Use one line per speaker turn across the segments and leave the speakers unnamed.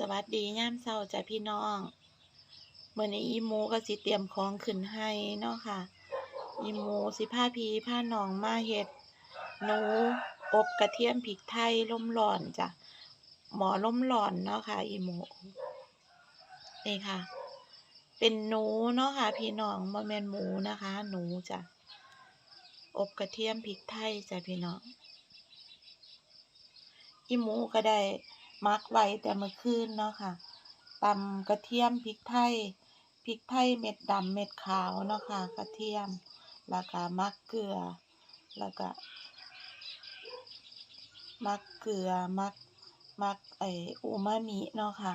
สวัสดีย่ามเช้าจ้ะพี่น้องเมื้อนี้อีหมูก็สิเตรียมของขึ้นให้เนาะค่ะ อีหมูสิพาพี่พาหนองมาเฮ็ดหนูอบกระเทียมพริกไทยล้มร้อนจ้ะหมอล้มร้อนเนาะค่ะ อีหมูนี่ค่ะ เป็นหนูเนาะค่ะ พี่น้องบ่แมนหมูนะคะ หนูจ้ะอบกระเทียมพริกไทยจ้ะพี่น้องอีหมูก็ได้ มักไว้แต่เมื่อคืนเนาะค่ะตำกระเทียมพริกไทยพริกไทยเม็ดดำเม็ดขาวเนาะค่ะกระเทียม แล้วก็มักเกลือ แล้วก็ มักเกลือมักมักไออูมามิเนาะค่ะ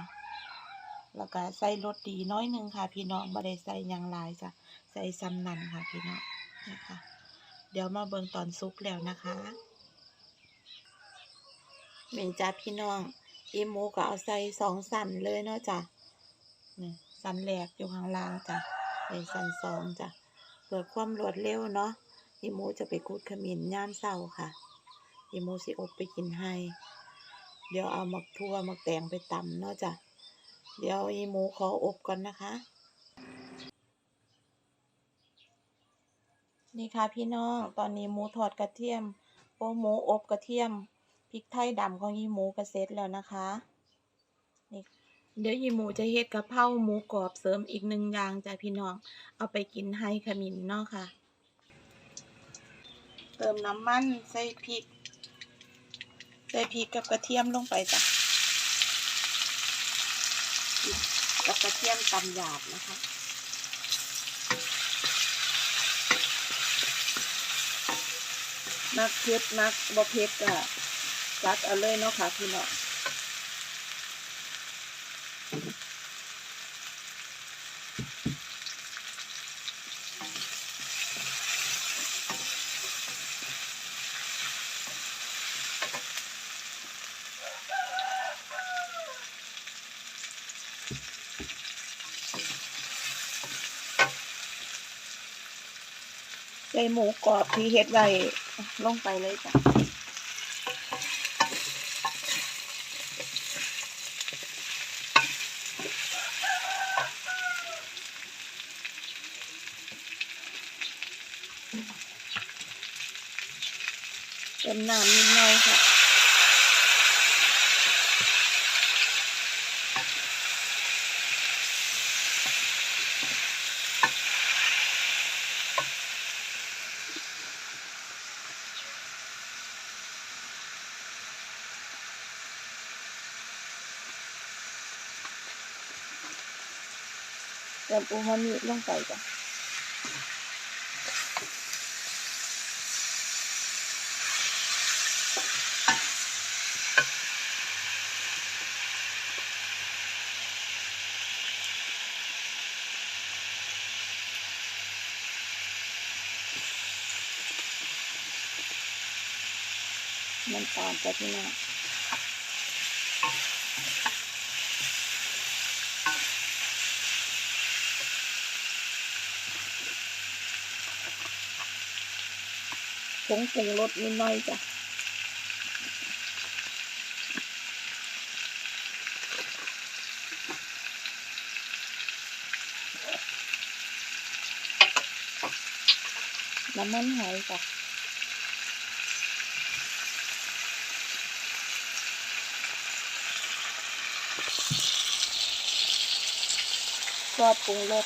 แล้วก็ใส่รสดีน้อยนึงค่ะ พี่น้องบ่ได้ใส่ยังลายจ้ะใส่ซ้ำนันค่ะพี่น้องนะคะเดี๋ยวมาเบิ่งตอนสุกแล้วนะคะเหม็นจ้าพี่น้อง อีหมูก็เอาใส่สองสันเลยเนาะจ้ะนี่สันแรกอยู่ข้างล่างจ้ะในสันสองจ้ะเพื่อความรวดเร็วเนาะอีหมูจะไปกูดขมิ้นย่ามเศร้าค่ะอีหมูสิอบไปกินให้ เดี๋ยวเอาหมักทั่วหมักแตงไปตำเนาะจ้ะเดี๋ยวอีหมูขออบก่อนนะคะ นี่ค่ะพี่น้องตอนนี้หมูทอดกระเทียมโอ้หมูอบกระเทียม พริกไทยดำของยีหมูก็เสร็จแล้วนะคะนี่เดี๋ยวยีหมูจะเฮ็ดกะเพราหมูกรอบเสริมอีกหนึ่งอย่างจ้ะพี่น้อง เอาไปกินให้ขมิ้นเนาะค่ะ เติมน้ำมันใส่พริก ใส่พริกกับกระเทียมลงไปจ้ะกกับกระเทียมตำหยาบนะคะมักเผ็ดมักบ่เผ็ดก็ จัดเอาเลยเนาะค่ะพี่น้องใส่หมูกรอบที่เฮ็ดไว้ลงไปเลยจ้ะ เติมน้ำนิดหน่อยค่ะเติมอูมามิลงไปจ้ะ น้ำตาลจ้ะพี่น้องผงปรุงรสนิดหน่อยจ้ะน้ำมันหอยจ้ะ ซอสปรุงรส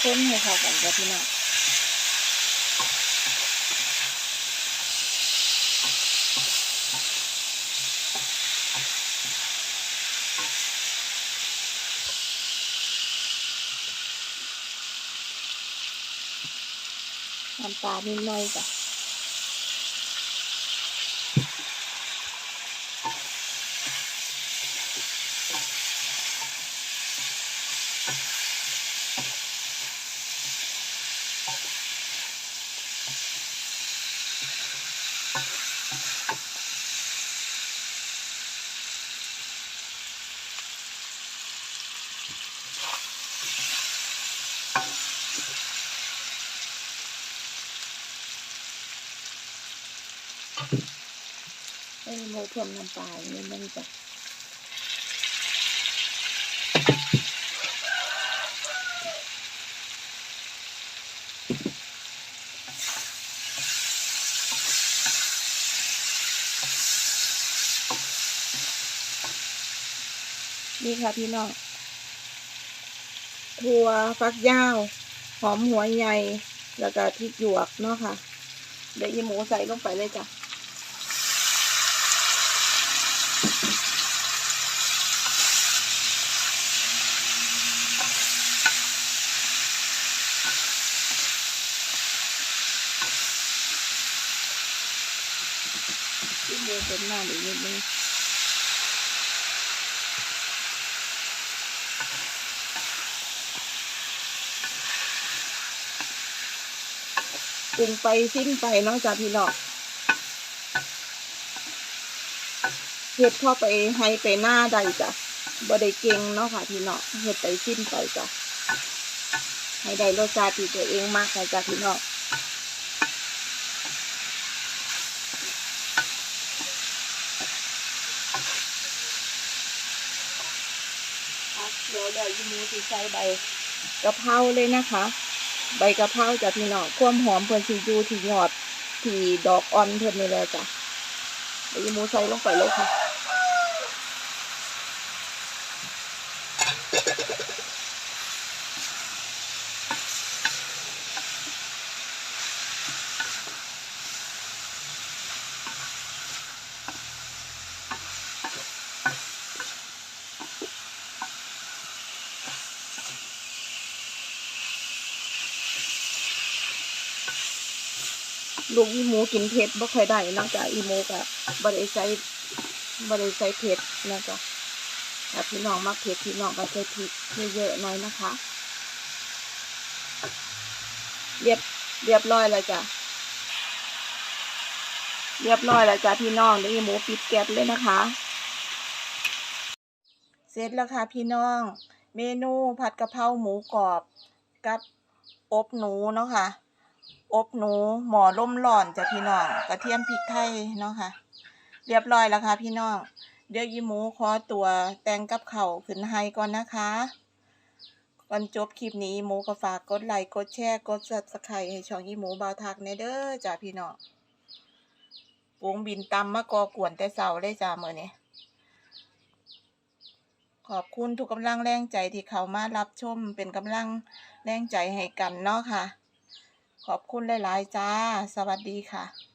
คนให้เข้ากันจ้ะพี่น้องน้ำปลานิดหน่อยจ้ะ ไม่มีโมท่มน้ำปลาไม่มันจะ นี่ค่ะพี่น้องถั่วฟักยาว หอมหัวใหญ่ แล้วก็พริกหยวกเนาะค่ะ เดี๋ยวอีหมูใส่ลงไปเลยจ้ะอีหมูเป็นหน้าอีกนิดนึง ปรุงไปสิ้นไปเนาะจ้ะพี่น้องเฮ็ดเข้าไปให้ไปหน้าใดจ้ะบ่ได้เก่งเนาะค่ะพี่น้องเฮ็ดไปสิ้นไปจ้ะให้ได้รสชาติที่ตัวเองมากค่ะจ้ะพี่น้องเดี๋ยวเดี๋ยวยีหมูสิใส่ใบกะเพราเลยนะคะ ใบกะเพราจ้ะพี่น้องความหอมเพิ่นสิอยู่ที่ยอดที่ดอกอ่อนเพิ่นนี่แหละจ้ะเดี๋ยวอีหมูใส่ลงไปเลยค่ะ ลูกอีหมูกินเผ็ดบ่ค่อยได้นอกจากอีหมูก็บ่ได้ใส่บ่ได้ใส่เผ็ดนะจ๊ะพี่น้องมักเผ็ดพี่น้องก็ใส่พริกเยอะๆหน่อยนะคะ เรียบเรียบร้อยแล้วจ้ะเรียบร้อยแล้วจ้ะพี่น้องเดี๋ยวอีหมูปิดแก๊สเลยนะคะ เสร็จแล้วค่ะพี่น้อง เมนูผัดกะเพราหมูกรอบกับอบหนูเนาะค่ะ อบหนูหมอล่มร้อนจ้ะพี่น้องกระเทียมพริกไทยเนาะค่ะ เรียบร้อยแล้วค่ะ พี่น้องเดี๋ยวยีหมูขอตัวแตงกับเขาขึ้นให้ก่อนนะคะก่อนจบคลิปนี้หมูก็ฝากกดไลค์กดแชร์กด subscribe ให้ช่องยีหมูบาวทักในเด้อจ้ะพี่น้องวงบินตำมะกอกวนแต่เสาเลยจ้ะมื้อนี้ขอบคุณทุกกำลังแรงใจที่เขามารับชมเป็นกำลังแรงใจให้กันเนาะค่ะ ขอบคุณหลาย ๆ จ้า สวัสดีค่ะ